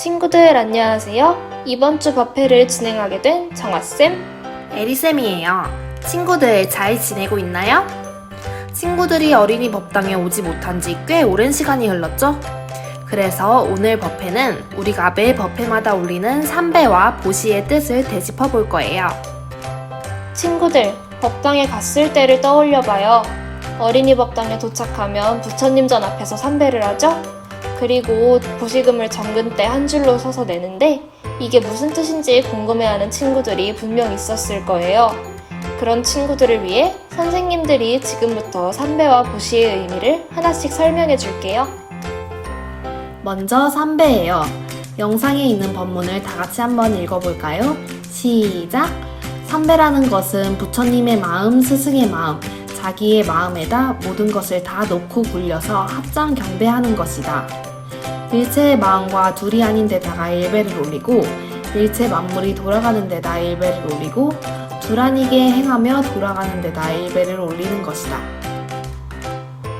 친구들 안녕하세요. 이번 주 법회를 진행하게 된 정아쌤. 에리쌤이에요. 친구들 잘 지내고 있나요? 친구들이 어린이 법당에 오지 못한 지 꽤 오랜 시간이 흘렀죠? 그래서 오늘 법회는 우리가 매 법회마다 올리는 삼배와 보시의 뜻을 되짚어 볼 거예요. 친구들, 법당에 갔을 때를 떠올려 봐요. 어린이 법당에 도착하면 부처님 전 앞에서 삼배를 하죠? 그리고 보시금을 정근 때 한 줄로 서서 내는데 이게 무슨 뜻인지 궁금해하는 친구들이 분명 있었을 거예요. 그런 친구들을 위해 선생님들이 지금부터 삼배와 보시의 의미를 하나씩 설명해 줄게요. 먼저 삼배예요. 영상에 있는 법문을 다 같이 한번 읽어볼까요? 시작! 삼배라는 것은 부처님의 마음, 스승의 마음, 자기의 마음에다 모든 것을 다 놓고 굴려서 합장 경배하는 것이다. 일체의 마음과 둘이 아닌 데다가 일배를 올리고 일체 만물이 돌아가는 데다 일배를 올리고 둘 아니게 행하며 돌아가는 데다 일배를 올리는 것이다.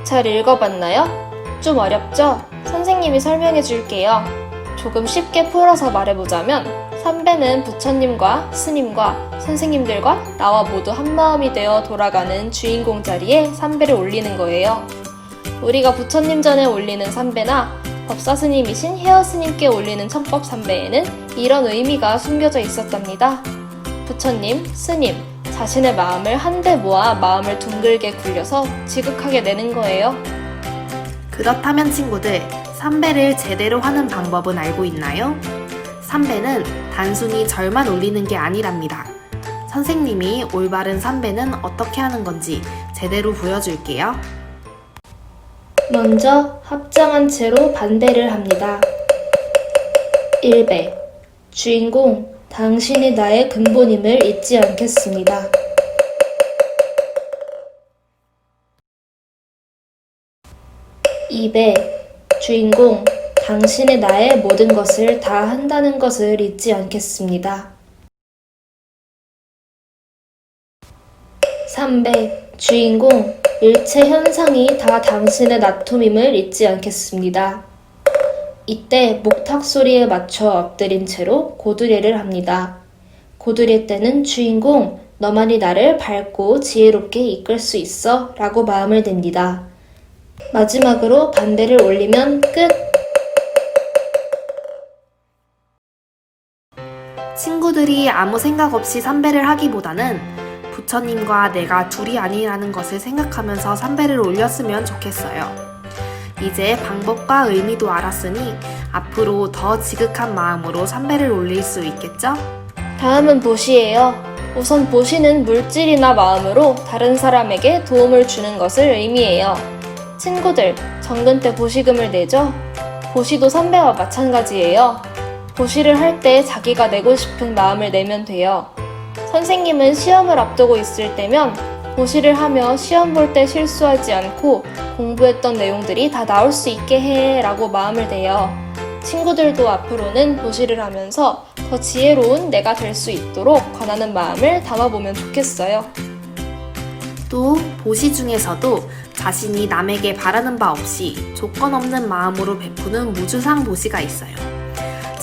잘 읽어봤나요? 좀 어렵죠? 선생님이 설명해 줄게요. 조금 쉽게 풀어서 말해보자면, 삼배는 부처님과 스님과 선생님들과 나와 모두 한마음이 되어 돌아가는 주인공 자리에 삼배를 올리는 거예요. 우리가 부처님 전에 올리는 삼배나 법사 스님이신 헤어 스님께 올리는 청법 삼배에는 이런 의미가 숨겨져 있었답니다. 부처님, 스님, 자신의 마음을 한데 모아 마음을 둥글게 굴려서 지극하게 내는 거예요. 그렇다면 친구들, 삼배를 제대로 하는 방법은 알고 있나요? 삼배는 단순히 절만 올리는 게 아니랍니다. 선생님이 올바른 삼배는 어떻게 하는 건지 제대로 보여줄게요. 먼저 합장한 채로 반대를 합니다. 1배 주인공, 당신이 나의 근본임을 잊지 않겠습니다. 2배 주인공, 당신이 나의 모든 것을 다 한다는 것을 잊지 않겠습니다. 3배 주인공, 일체 현상이 다 당신의 나툼임을 잊지 않겠습니다. 이때 목탁 소리에 맞춰 엎드린 채로 고두례를 합니다. 고두례 때는 주인공, 너만이 나를 밝고 지혜롭게 이끌 수 있어 라고 마음을 냅니다. 마지막으로 반대를 올리면 끝! 친구들이 아무 생각 없이 삼배를 하기보다는 부처님과 내가 둘이 아니라는 것을 생각하면서 삼배를 올렸으면 좋겠어요. 이제 방법과 의미도 알았으니 앞으로 더 지극한 마음으로 삼배를 올릴 수 있겠죠? 다음은 보시예요. 우선 보시는 물질이나 마음으로 다른 사람에게 도움을 주는 것을 의미해요. 친구들, 정근 때 보시금을 내죠? 보시도 선배와 마찬가지예요. 보시를 할 때 자기가 내고 싶은 마음을 내면 돼요. 선생님은 시험을 앞두고 있을 때면 보시를 하며 시험 볼 때 실수하지 않고 공부했던 내용들이 다 나올 수 있게 해 라고 마음을 내요. 친구들도 앞으로는 보시를 하면서 더 지혜로운 내가 될 수 있도록 권하는 마음을 담아보면 좋겠어요. 또 보시 중에서도 자신이 남에게 바라는 바 없이 조건 없는 마음으로 베푸는 무주상 보시가 있어요.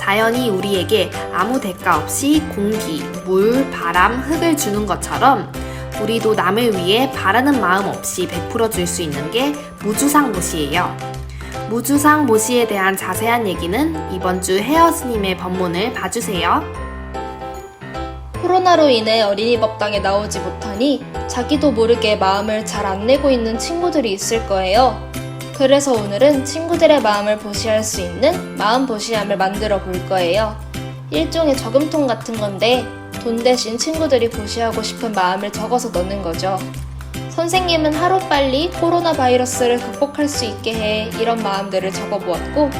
자연이 우리에게 아무 대가 없이 공기, 물, 바람, 흙을 주는 것처럼 우리도 남을 위해 바라는 마음 없이 베풀어 줄 수 있는 게 무주상 보시예요. 무주상 보시에 대한 자세한 얘기는 이번 주 헤어 스님의 법문을 봐주세요. 코로나로 인해 어린이 법당에 나오지 못하니 자기도 모르게 마음을 잘 안 내고 있는 친구들이 있을 거예요. 그래서 오늘은 친구들의 마음을 보시할 수 있는 마음 보시함을 만들어 볼 거예요. 일종의 저금통 같은 건데 돈 대신 친구들이 보시하고 싶은 마음을 적어서 넣는 거죠. 선생님은 하루빨리 코로나 바이러스를 극복할 수 있게 해 이런 마음들을 적어보았고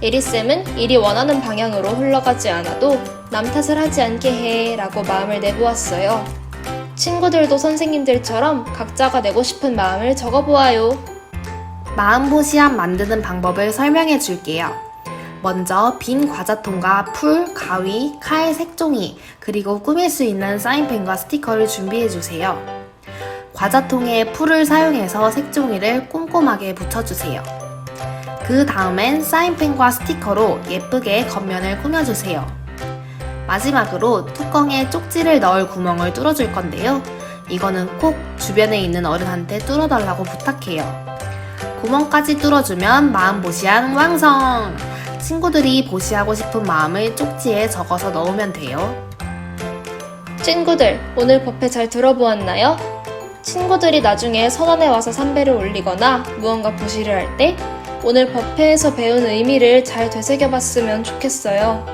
에리쌤은 일이 원하는 방향으로 흘러가지 않아도 남 탓을 하지 않게 해 라고 마음을 내보았어요. 친구들도 선생님들처럼 각자가 내고 싶은 마음을 적어보아요. 마음 보시함 만드는 방법을 설명해 줄게요. 먼저 빈 과자통과 풀, 가위, 칼, 색종이, 그리고 꾸밀 수 있는 사인펜과 스티커를 준비해 주세요. 과자통에 풀을 사용해서 색종이를 꼼꼼하게 붙여주세요. 그 다음엔 사인펜과 스티커로 예쁘게 겉면을 꾸며주세요. 마지막으로 뚜껑에 쪽지를 넣을 구멍을 뚫어줄 건데요. 이거는 꼭 주변에 있는 어른한테 뚫어달라고 부탁해요. 구멍까지 뚫어주면 마음 보시한 완성! 친구들이 보시하고 싶은 마음을 쪽지에 적어서 넣으면 돼요. 친구들, 오늘 법회 잘 들어보았나요? 친구들이 나중에 선언에 와서 삼배를 올리거나 무언가 보시를 할 때 오늘 법회에서 배운 의미를 잘 되새겨봤으면 좋겠어요.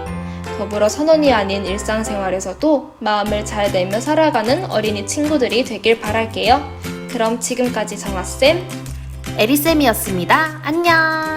더불어 선언이 아닌 일상생활에서도 마음을 잘 내며 살아가는 어린이 친구들이 되길 바랄게요. 그럼 지금까지 정아쌤, 에리쌤이었습니다. 안녕!